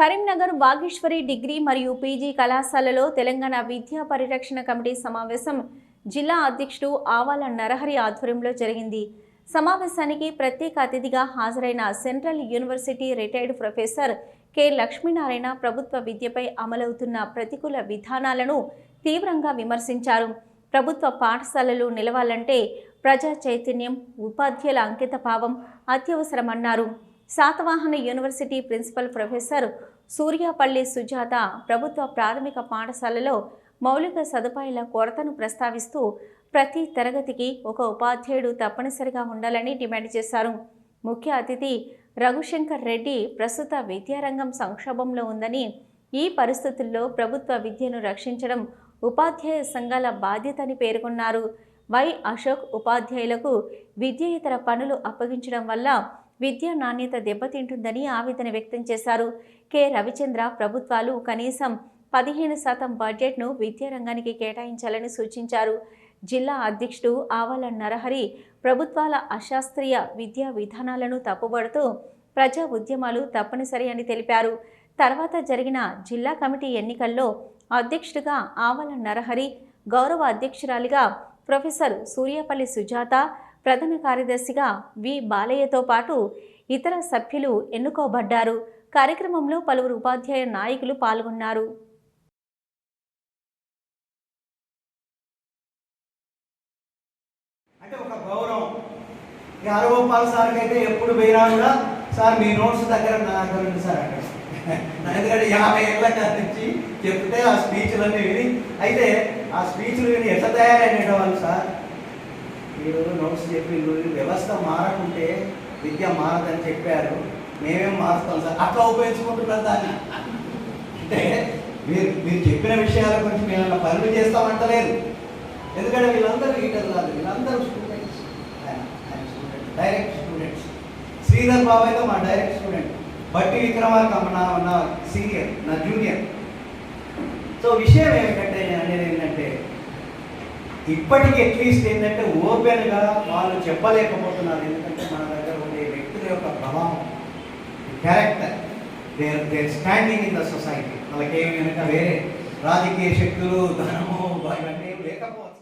Karimnagar Vageshwari degree మరియు PG కళాశాలలో తెలంగాణ విద్యా పరిరక్షణ కమిటీ సమావేశం జిల్లా అధ్యక్షుడు ఆవాల నరహరి ఆధ్వర్యంలో జరిగింది. సమావేశానికి ప్రత్యేక అతిథిగా హాజరైన central university retired professor K Lakshminarayana ప్రభుత్వ విద్యపై అమలవుతున్న ప్రతికూల విధానాలను తీవ్రంగా విమర్శించారు. ప్రభుత్వ పాఠశాలలు నిలవాలంటే ప్రజా చైతన్యం ఉపాధ్యాయుల అంకిత భావం అత్యవసరమన్నారు. Satavahana university principal professor Suryapalli Sujatha ప్రభుత్వ ప్రాథమిక పాఠశాలలో మౌలిక సదుపాయాల కొరతను ప్రస్తావిస్తూ ప్రతి తరగతికి ఒక ఉపాధ్యాయుడు తప్పనిసరిగా ఉండాలని డిమాండ్ చేశారు. ముఖ్య అతిథి రఘుశంకర్ రెడ్డి ప్రస్తుత విద్యారంగం సంక్షోభంలో ఉందని ఈ పరిస్థితుల్లో ప్రభుత్వ విద్యను రక్షించడం ఉపాధ్యాయ సంఘాల బాధ్యత అని పేర్కొన్నారు. వై అశోక్ ఉపాధ్యాయులకు విద్యేతర పనులు అప్పగించడం వల్ల విద్యా నాణ్యత దెబ్బతింటుందని ఆవేదన వ్యక్తం చేశారు. కె. రవిచంద్ర ప్రభుత్వాలు కనీసం పదిహేను శాతం బడ్జెట్ను విద్యారంగానికి కేటాయించాలని సూచించారు. జిల్లా అధ్యక్షుడు ఆవాల నరహరి ప్రభుత్వాల అశాస్త్రీయ విద్యా విధానాలను తప్పుబడుతూ ప్రజా ఉద్యమాలు తప్పనిసరి అని తెలిపారు. తర్వాత జరిగిన జిల్లా కమిటీ ఎన్నికల్లో అధ్యక్షుడిగా ఆవల నరహరి గౌరవ అధ్యక్షురాలిగా ప్రొఫెసర్ సూర్యపల్లి సుజాత ప్రధాన కార్యదర్శిగా వి. బాలయ్యతో పాటు ఇతర సభ్యులు ఎన్నుకోబడ్డారు. కార్యక్రమంలో పలువురు ఉపాధ్యాయ నాయకులు పాల్గొన్నారు. అంటే ఒక గౌరవం. ఈ సార్కి అయితే ఎప్పుడు పోయినా కూడా సార్ మీ నోట్స్ దగ్గర నా దగ్గర సార్ అక్కడ. ఎందుకంటే యాభై ఏళ్ళ నుంచి చెప్తే ఆ స్పీచ్లన్నీ విని అయితే ఆ స్పీచ్లు విని ఎట్లా తయారైన సార్? ఈరోజు నోట్స్ చెప్పి వ్యవస్థ మారకుంటే విద్య మారదని చెప్పారు. మేమేం మారుస్తాం సార్? అట్లా ఉపయోగించుకుంటున్నారు దాన్ని. అంటే మీరు మీరు చెప్పిన విషయాల గురించి మేము ఏమైనా పనులు చేస్తామంటలేదు. ఎందుకంటే వీళ్ళందరూ లీడర్ కాదు. వీళ్ళందరూ students. Direct students. Sridhar Babu అయితే మా డైరెక్ట్ స్టూడెంట్. బట్టి విక్రమార్క నా నా సీనియర్ నా జూనియర్. సో విషయం ఏమిటంటే నేను అనేది ఏంటంటే ఇప్పటికీ అట్లీస్ట్ ఏంటంటే ఓపెన్గా వాళ్ళు చెప్పలేకపోతున్నారు. ఎందుకంటే మన దగ్గర ఉండే వ్యక్తుల యొక్క ప్రభావం character there there standing in the society వాళ్ళకి ఏమి వేరే రాజకీయ శక్తులు ధనము ఇవన్నీ లేకపోవచ్చు.